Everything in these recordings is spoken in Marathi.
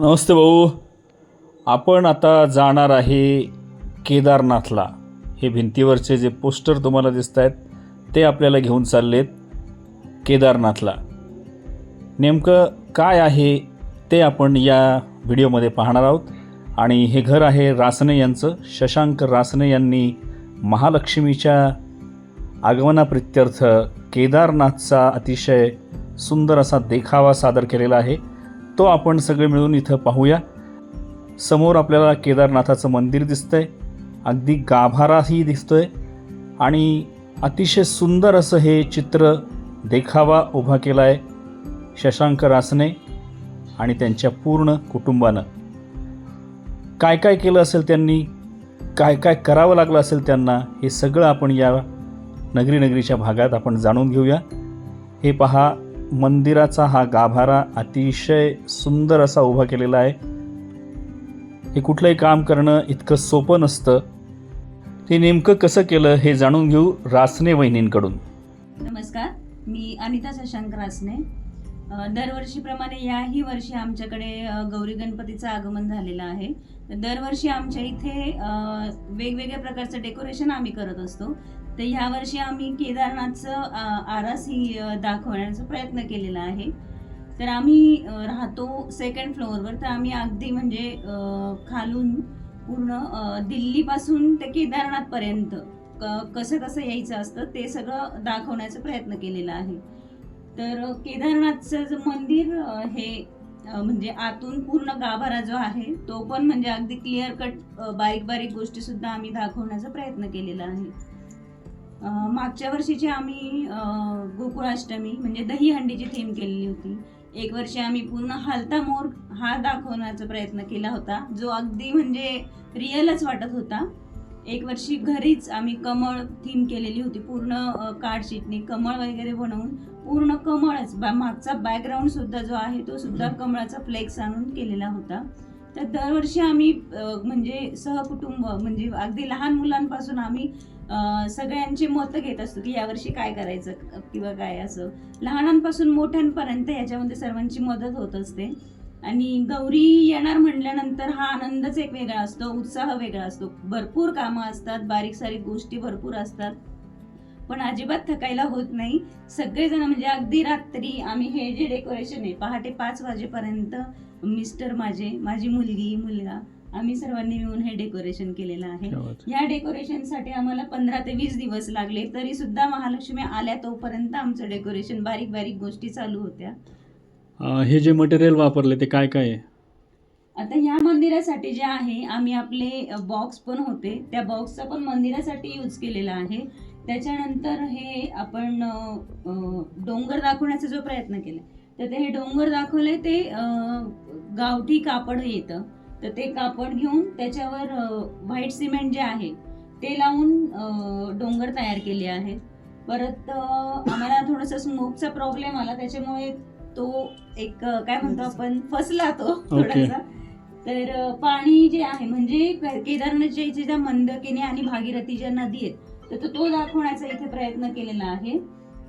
नमस्ते भाऊ. आपण आता जाणार आहे केदारनाथला. हे भिंतीवरचे जे पोस्टर तुम्हाला दिसत आहेत ते आपल्याला घेऊन चाललेत केदारनाथला. नेमकं काय आहे ते आपण या व्हिडिओमध्ये पाहणार आहोत. आणि हे घर आहे रासने यांचं. शशांक रासने यांनी महालक्ष्मीच्या आगमनाप्रित्यर्थ केदारनाथचा अतिशय सुंदर असा देखावा सादर केलेला आहे. तो आपण सगळे मिळून इथं पाहूया. समोर आपल्याला केदारनाथाचं मंदिर दिसतंय. अगदी गाभाराही दिसतोय. आणि अतिशय सुंदर असं हे चित्र देखावा उभा केला आहे शशांक रासने आणि त्यांच्या पूर्ण कुटुंबानं. काय काय केलं असेल त्यांनी? काय काय करावं लागलं असेल त्यांना? हे सगळं आपण या नगरी नगरीच्या भागात आपण जाणून घेऊया. हे पहा मंदिराचा हा गाभारा अतिशय सुंदर असा उभा केलेला आहे. हे कुठलंही काम करणं इतकं सोपं नसतं. ते नेमकं कसं केलं हे जाणून घेऊ रासने वहिनींकडून. नमस्कार मी अनिता शशांक रासने. दरवर्षीप्रमाणे याही वर्षी आमच्याकडे गौरी गणपतीचं आगमन झालेलं आहे. दरवर्षी आमच्या इथे वेगवेगळ्या प्रकारचं डेकोरेशन आम्ही करत असतो. तर ह्या वर्षी आम्ही केदारनाथचं आरास ही दाखवण्याचा प्रयत्न केलेला आहे. तर आम्ही राहतो सेकंड फ्लोअरवर तर आम्ही अगदी म्हणजे खालून पूर्ण दिल्लीपासून ते केदारनाथपर्यंत क- कसं कसं यायचं असतं ते सगळं दाखवण्याचा प्रयत्न केलेला आहे. तर केदारनाथचं जे मंदिर हे म्हणजे आतून पूर्ण गाभारा जो आहे तो पण म्हणजे अगदी क्लिअर कट बारीक बारीक गोष्टीसुद्धा आम्ही दाखवण्याचा प्रयत्न केलेला आहे. मागच्या वर्षीची आम्ही गोकुळाष्टमी म्हणजे दहीहंडीची थीम केलेली होती. एक वर्षी आम्ही पूर्ण हालता मोर हा दाखवण्याचा प्रयत्न केला होता जो अगदी म्हणजे रिअलच वाटत होता. एक वर्षी घरीच आम्ही कमळ थीम केलेली होती पूर्ण कार्ड शीटने कमळ वगैरे बनवून पूर्ण कमळच बा मागचा बॅकग्राऊंड सुद्धा जो आहे तो सुद्धा कमळाचा फ्लेक्स आणून केलेला होता. तर दरवर्षी आम्ही म्हणजे सहकुटुंब म्हणजे अगदी लहान मुलांपासून आम्ही सगळ्यांची मतं घेत असतो की यावर्षी काय करायचं किंवा काय असं. लहानांपासून मोठ्यांपर्यंत याच्यामध्ये सर्वांची मदत होत असते. आणि गौरी येणार म्हटल्यानंतर हा आनंदच एक वेगळा असतो उत्साह वेगळा असतो. भरपूर कामं असतात बारीक सारीक गोष्टी भरपूर असतात. पण अजिबात थकायला होत नाही. सगळेजण म्हणजे अगदी रात्री आम्ही हे जे डेकोरेशन आहे पहाटे पाच वाजेपर्यंत मिस्टर माझे माझी मुलगी मुलगा आम्ही सर्वांनी मिळून हे डेकोरेशन केलेलं आहे. या डेकोरेशनसाठी आम्हाला पंधरा ते वीस दिवस लागले. तरी सुद्धा महालक्ष्मी आल्या तोपर्यंत आमचं डेकोरेशन बारीक बारीक गोष्टी चालू होत्या. अं, हे जे मटेरियल वापरले ते काय काय आहे? आता ह्या मंदिरासाठी जे आहे आम्ही आपले बॉक्स पण होते. त्या बॉक्सचा पण मंदिरासाठी यूज केलेला आहे. त्याच्यानंतर हे आपण अ, अ, डोंगर दाखवण्याचा जो प्रयत्न केला तर ते हे डोंगर दाखवले ते अ, गावठी कापड येतं तर ते कापड घेऊन त्याच्यावर व्हाईट सिमेंट जे आहे ते लावून डोंगर तयार केले आहेत. परत आम्हाला थोडासा स्मोकचा प्रॉब्लेम आला. त्याच्यामुळे तो एक काय म्हणतो आपण फसला तो थोडासा. तर पाणी जे आहे म्हणजे केदारनाथच्या इथे ज्या मंदकिनी आणि भागीरथी ज्या नदी आहेत तर तो- तो दाखवण्याचा इथे प्रयत्न केलेला आहे.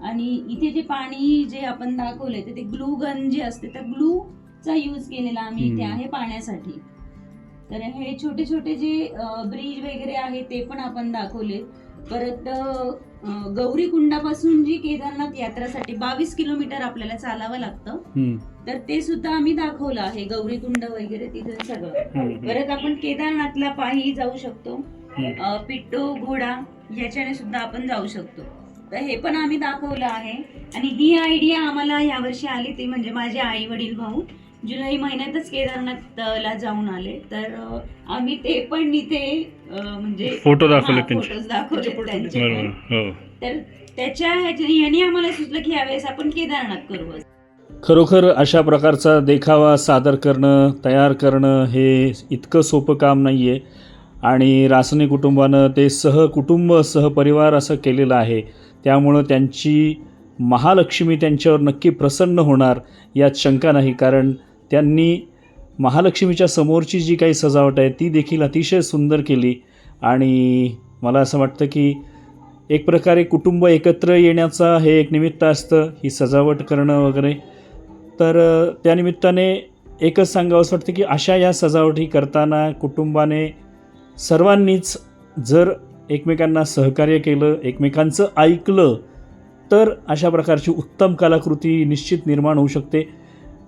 आणि इथे जे पाणी जे आपण दाखवले तर ते ग्लू गन जे असते त्या ग्लूचा यूज केलेला आम्ही इथे. आहे पाण्यासाठी. तर हे छोटे छोटे जे ब्रिज वगैरे आहे ते पण आपण दाखवले. परत गौरी कुंडापासून जी केदारनाथ यात्रासाठी बावीस किलोमीटर आपल्याला चालावं लागतं. तर ते सुद्धा आम्ही दाखवलं आहे गौरीकुंड वगैरे तिथे सगळं. परत आपण केदारनाथला पायी जाऊ शकतो. पिट्टो घोडा याच्याने सुद्धा आपण जाऊ शकतो. तर हे पण आम्ही दाखवलं आहे. आणि ही आयडिया आम्हाला यावर्षी आली ती म्हणजे माझे आई वडील भाऊ. जुलै महिन्यातच केदारनाथला जाऊन आले. तर आम्ही ते पण इथे म्हणजे फोटो दाखवले हा, फोटोज दाखवले त्यांचे. हो. तर त्याच्या याने आम्हाला सुचलं की यावेळेस आपण केदारनाथ करू. खरोखर अशा प्रकारचा देखावा सादर करणं तयार करणं हे इतकं सोपं काम नाही आहे आणि रासने कुटुंबानं ते सहकुटुंब सहपरिवार असं केलेलं आहे. त्यामुळं त्यांची महालक्ष्मी त्यांच्यावर नक्की प्रसन्न होणार यात शंका नाही. कारण त्यांनी महालक्ष्मीच्या समोरची जी काही सजावट आहे ती देखील अतिशय सुंदर केली. आणि मला असं वाटतं की एक प्रकारे कुटुंब एकत्र येण्याचा हे एक निमित्त असतं ही सजावट करणं वगैरे. तर त्यानिमित्ताने एकच सांगावंसं वाटतं की अशा या सजावटी करताना कुटुंबाने सर्वांनीच जर एकमेकांना सहकार्य केलं एकमेकांचं ऐकलं तर अशा प्रकारची उत्तम कलाकृती निश्चित निर्माण होऊ शकते.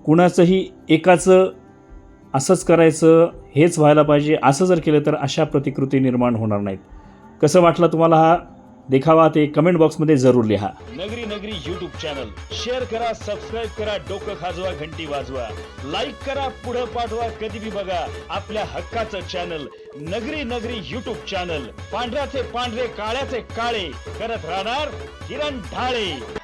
कुणाचंही एकाचं असंच करायचं हेच व्हायला पाहिजे असं जर केलं तर अशा प्रतिकृती निर्माण होणार नाहीत. कसं वाटलं तुम्हाला हा? देखावा ते कमेंट बॉक्समध्ये जरूर लिहा. Nagari Nagari YouTube channel share करा सबस्क्राईब करा डोकं खाजवा घंटी वाजवा. लाईक करा पुढं पाठवा कधी बी बघा आपल्या हक्काचं चॅनल नगरी नगरी युट्यूब चॅनल पांढऱ्याचे पांढरे काळ्याचे काळे. करत राहणार किरण ढाळे.